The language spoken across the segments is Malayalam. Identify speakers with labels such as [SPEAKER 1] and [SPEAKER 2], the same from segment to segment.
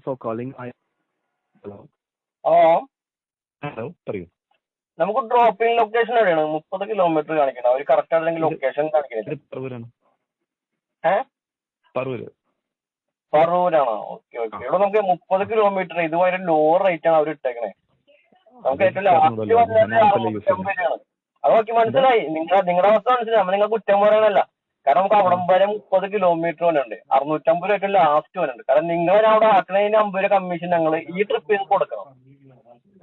[SPEAKER 1] for calling. I hello.
[SPEAKER 2] ആ.
[SPEAKER 1] ഹലോ പറയൂ.
[SPEAKER 2] നമുക്ക് ഡ്രോപ്പിംഗ് ലൊക്കേഷൻ എവിടെയാണ്? മുപ്പത് കിലോമീറ്റർ കാണിക്കണം അവർ കറക്റ്റ് അല്ലെങ്കിൽ
[SPEAKER 1] ഇത്
[SPEAKER 2] ലൊക്കേഷൻ കാണിക്കുന്നത്
[SPEAKER 1] ഇത് പറവൂരാണ്.
[SPEAKER 2] ഏ?
[SPEAKER 1] പറവൂര്.
[SPEAKER 2] പറവൂരാണോ? Okay okay. ഇവിടെ നമുക്ക് മുപ്പത് കിലോമീറ്റർ ഇത് ഇതുവരെ ലോ റേറ്റ് ആണ് അവർ ഇട്ടേക്കണേ. നമുക്ക് ഏറ്റവും ലാസ്റ്റ് വന്നത് അറുന്നൂറ്റമ്പത് രൂപയാണ് അത് നോക്കി മനസ്സിലായി. നിങ്ങൾ നിങ്ങളുടെ അവസ്ഥ മനസ്സിലായി. നമ്മൾ നിങ്ങൾ കുറ്റം പറയാനല്ല കാരണം നമുക്ക് അവിടം വരെ മുപ്പത് കിലോമീറ്റർ വന്നുണ്ട് അറുന്നൂറ്റമ്പത് രൂപ ലാസ്റ്റ് ഉണ്ട്. കാരണം നിങ്ങൾ അവിടെ ആക്കണതിന് അമ്പത് രൂപ കമ്മീഷൻ ഞങ്ങൾ ഈ ട്രിപ്പിൽ കൊടുക്കണം.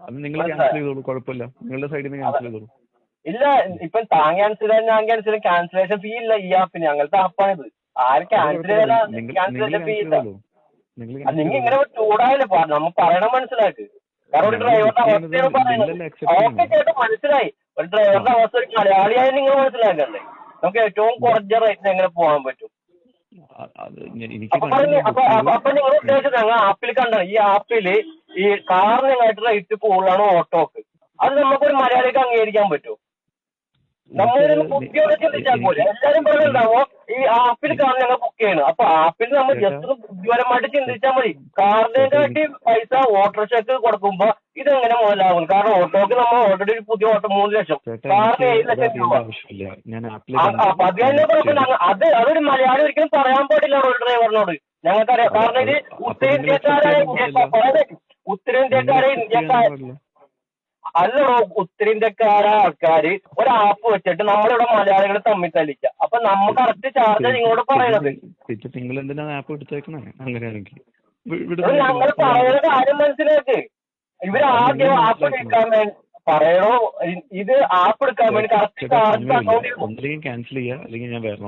[SPEAKER 1] അത് നിങ്ങൾ ക്യാൻസൽ ചെയ്തോളൂ കുഴപ്പമില്ല. നിങ്ങളുടെ സൈഡിൽ നിന്ന് ക്യാൻസൽ ചെയ്തോളൂ.
[SPEAKER 2] ഇല്ല ഇപ്പൊ താൻ ക്യാൻസൽ ചെയ്താൽ ഞാൻ ക്യാൻസൽ ചെയ്യും. ക്യാൻസലേഷൻ ഫീ ഇല്ല ഈ ആപ്പിന് ഞങ്ങളുടെ ആപ്പാണിത് ആര് ക്യാൻസൽ ക്യാൻസലേഷൻ ഫീ ഇല്ല.
[SPEAKER 1] നിങ്ങൾ
[SPEAKER 2] ഇങ്ങനെ ചൂടായല്ലോ നമ്മൾ പറയണം മനസ്സിലാക്ക്. കാരണം ഒരു ഡ്രൈവറുടെ അവസ്ഥയാണ് പറയുന്നത്. ഓക്കെ ചേട്ടാ മനസ്സിലായി. ഒരു ഡ്രൈവറുടെ അവസ്ഥ ഒരു മലയാളിയായി നിങ്ങൾ മനസ്സിലാക്കണ്ടേ? നമുക്ക് ഏറ്റവും കുറഞ്ഞ റേറ്റിന് എങ്ങനെ പോകാൻ പറ്റും? അപ്പൊ നിങ്ങൾ ഉദ്ദേശിച്ചത് ഞങ്ങൾ ആപ്പിൽ കണ്ട ഈ ആപ്പിൽ ഈ കാറിന് ഞങ്ങൾക്ക് റേറ്റ് കൂടുതലാണ് ഓട്ടോക്ക്. അത് നമുക്ക് നമുക്കൊരു മലയാളിക്ക് അംഗീകരിക്കാൻ പറ്റുമോ നമ്മളൊരു ബുദ്ധിയോടെ ചിന്തിച്ചാൽ പോലെ എല്ലാരും പറഞ്ഞിട്ടുണ്ടാവോ? ഈ ആപ്പിൽ കാർ ഞങ്ങൾ ബുക്ക് ചെയ്യണം. അപ്പൊ ആപ്പിൽ നമ്മൾ ജസ്റ്റ് ബുദ്ധിപരമായിട്ട് ചിന്തിച്ചാൽ മതി. കാറിനെ കാട്ടി പൈസ ഓട്ടോറിക്ഷക്ക് കൊടുക്കുമ്പോ ഇതെങ്ങനെ മുതലാകും കാരണം ഓട്ടോക്ക് നമ്മൾ ഓൾറെഡി ഒരു പുതിയ ഓട്ടോ മൂന്ന് ലക്ഷം. കാറിന് ഏഴ് ലക്ഷം രൂപ. അപ്പൊ അത് തന്നെ കുഴപ്പമില്ല അങ്ങ് അത് അതൊരു മലയാളി ഒരിക്കലും പറയാൻ പാടില്ല റോഡ് ഡ്രൈവറിനോട്. ഞങ്ങൾക്കറിയാം. കാരണം ഇത് ഉത്തരേന്ത്യക്കാരായ ഇന്ത്യക്കാരെ ഉത്തരേന്ത്യക്കാരെ ഇന്ത്യക്കാരെ അല്ല ഉത്തരേന്ത്യക്കാരായ ആൾക്കാര് ഒരു ആപ്പ് വെച്ചിട്ട് നമ്മളിവിടെ മലയാളികളെ തമ്മിൽ തല്ലിക്ക അപ്പൊ നമ്മൾ കറക്റ്റ് ചാർജ് നിങ്ങളോട് പറയണത്
[SPEAKER 1] നിങ്ങൾ എന്തിനാണ് ആപ്പ് എടുത്തേക്കണേ അങ്ങനെയാണെങ്കിൽ.
[SPEAKER 2] ഞങ്ങൾ പറയുന്ന കാര്യം മനസ്സിലാക്ക്. ഇവർ ആദ്യം ആപ്പ് എടുക്കാൻ പറയണോ ഇത് ആപ്പ് എടുക്കാൻ വേണ്ടി
[SPEAKER 1] ഒന്നില്ലെങ്കിൽ ക്യാൻസൽ ചെയ്യാ അല്ലെങ്കിൽ ഞാൻ വേറെ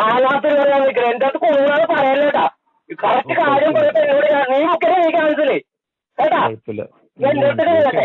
[SPEAKER 2] മാലാത്തിൽ പറയാൻ നിൽക്കുന്നത് എന്റെ അടുത്ത് കൊള്ളാതെ പറയല്ലേട്ടാ കറക്റ്റ് കാര്യം പറയട്ടെ നീ മുക്കേ നീ ക്യാൻസൽ കേട്ടാ എന്റെ അടുത്ത്